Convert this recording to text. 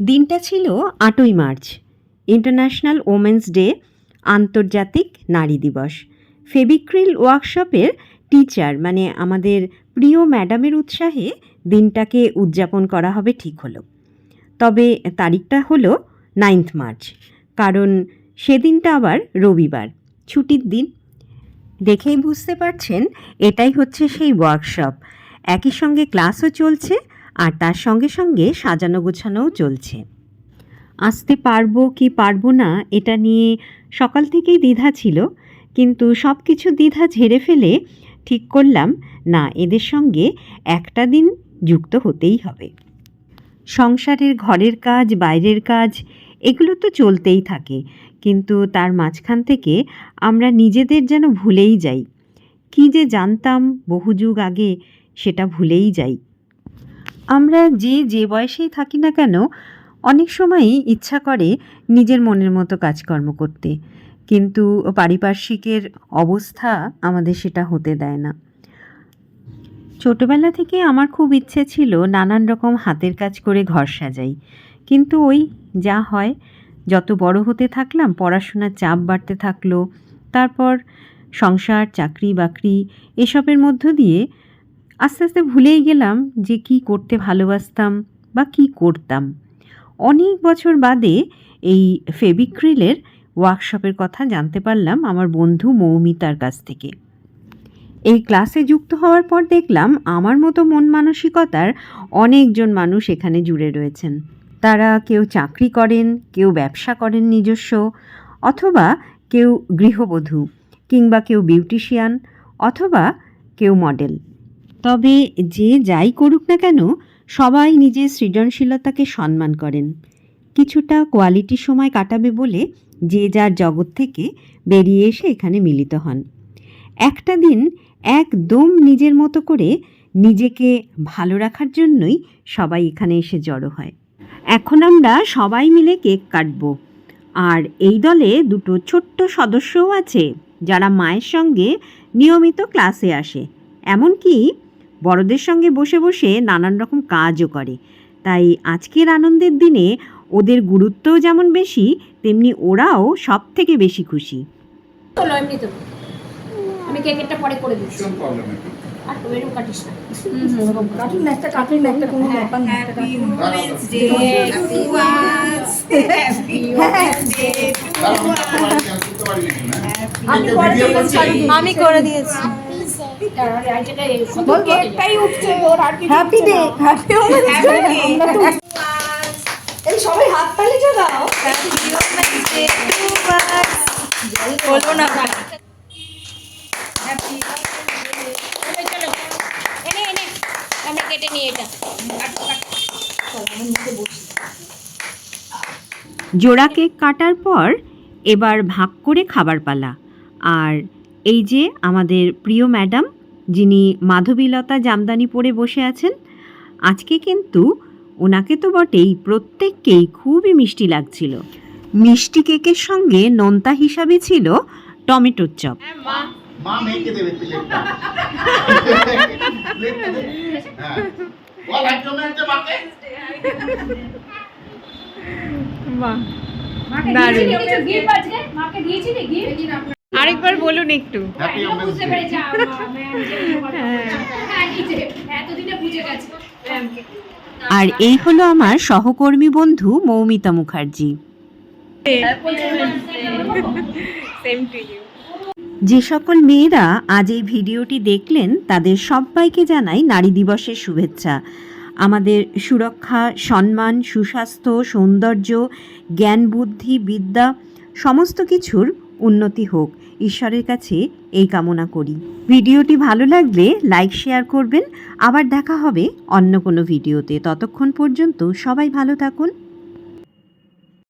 দিনটা ছিল আটই মার্চ, ইন্টারন্যাশনাল ওমেন্স ডে, আন্তর্জাতিক নারী দিবস। ফেবিক্রিল ওয়ার্কশপের টিচার মানে আমাদের প্রিয় ম্যাডামের উৎসাহে দিনটাকে উদযাপন করা হবে ঠিক হলো। তবে তারিখটা হলো নাইন্থ মার্চ, কারণ সেদিনটা আবার রবিবার, ছুটির দিন। দেখেই বুঝতে পারছেন, এটাই হচ্ছে সেই ওয়ার্কশপ। একই সঙ্গে ক্লাসও চলছে আর তার সঙ্গে সঙ্গে সাজানো গোছানোও চলছে। আসতে পারব কি পারব না, এটা নিয়ে সকাল থেকেই দ্বিধা ছিল, কিন্তু সব কিছু দ্বিধা ঝেড়ে ফেলে ঠিক করলাম, না, এদের সঙ্গে একটা দিন যুক্ত হতেই হবে। সংসারের ঘরের কাজ, বাইরের কাজ, এগুলো তো চলতেই থাকে, কিন্তু তার মাঝখান থেকে আমরা নিজেদের যেন ভুলেই যাই। কী যে জানতাম বহু যুগ আগে, সেটা ভুলেই যাই। আমরা যে যে বয়সেই থাকি না কেন, অনেক সময়ই ইচ্ছা করে নিজের মনের মতো কাজকর্ম করতে। কিন্তু পারিপার্শ্বিকের অবস্থা আমাদের সেটা হতে দেয় না। ছোটোবেলা থেকে আমার খুব ইচ্ছে ছিল নানান রকম হাতের কাজ করে ঘর সাজাই। কিন্তু ওই যা হয়, যত বড় হতে থাকলাম, পড়াশোনার চাপ বাড়তে থাকল। তারপর সংসার, চাকরি, বাকরি, এসবের মধ্য দিয়ে আস্তে আস্তে ভুলেই গেলাম যে কি করতে ভালোবাসতাম বা কি করতাম। অনেক বছর বাদে এই ফেবিক্রিলের ওয়ার্কশপের কথা জানতে পারলাম আমার বন্ধু মৌমিতার কাছ থেকে। এই ক্লাসে যুক্ত হওয়ার পর দেখলাম আমার মতো মন মানসিকতার অনেকজন মানুষ এখানে জুড়ে রয়েছেন। তারা কেউ চাকরি করেন, কেউ ব্যবসা করেন নিজস্ব, অথবা কেউ গৃহবধূ কিংবা কেউ বিউটিশিয়ান, অথবা কেউ মডেল। তবে যে যাই করুক না কেন, সবাই নিজের সৃজনশীলতাকে সম্মান করেন। কিছুটা কোয়ালিটি সময় কাটাবে বলে যে যার জগৎ থেকে বেরিয়ে এসে এখানে মিলিত হন। একটা দিন একদম নিজের মতো করে নিজেকে ভালো রাখার জন্যই সবাই এখানে এসে জড়ো হয়। এখন আমরা সবাই মিলে কেক কাটব। আর এই দলে দুটো ছোট্ট সদস্যও আছে, যারা মায়ের সঙ্গে নিয়মিত ক্লাসে আসে। এমনকি বড়দের সঙ্গে বসে বসে নানান রকম কাজও করে। তাই আজকের আনন্দের দিনে ওদের গুরুত্বও যেমন বেশি তেমনি ওরাও সব থেকে বেশি খুশি। আমি কেকেরটা পরে করে দিচ্ছি। ভীষণ প্রবলেম একটু আর এরকম কাটিস না। কাটুন না একটা কাটুন না একটা কোনো ব্যাপার না। একটা কাটুন। তাহলে আমি করে দিয়েছি, সবাই হাত তালি দাও বলব না এনে এনে আমরা কেটে নিয়ে এটা জোড়া কেক কাটার পর এবার ভাগ করে খাবার পালা। আর এই যে আমাদের প্রিয় ম্যাডাম যিনি মাধবীলতা জামদানি পরে বসে আছেন আজকে কিন্তু ওনাকে তো বটেই প্রত্যেককেই খুবই মিষ্টি লাগছিল। মিষ্টি কেকের সঙ্গে নোনতা হিসাবে ছিল টমেটোর চপ। মা। দেবে প্লেটটা হ্যাঁ। বল একজন একটা মাকে বাহ মাকে দারুণ। দিয়েছিলি গিফট আজকে মাকে দিয়েছিলি গিফট? আরেকবার বলুন একটু হ্যাঁ আর এই হলো আমার সহকর্মী বন্ধু Moumita Mukherjee same to you যে সকল মেয়েরা আজ এই ভিডিওটি দেখলেন তাদের সবাইকে জানাই নারী দিবসের শুভেচ্ছা আমাদের সুরক্ষা সম্মান সুস্বাস্থ্য সৌন্দর্য জ্ঞান বুদ্ধি বিদ্যা সমস্ত কিছুর উন্নতি হোক। ঈশ্বরের কাছে এই কামনা করি। ভিডিওটি ভালো লাগলে লাইক, শেয়ার করবেন। আবার দেখা হবে অন্য কোনো ভিডিওতে। ততক্ষণ পর্যন্ত সবাই ভালো থাকুন।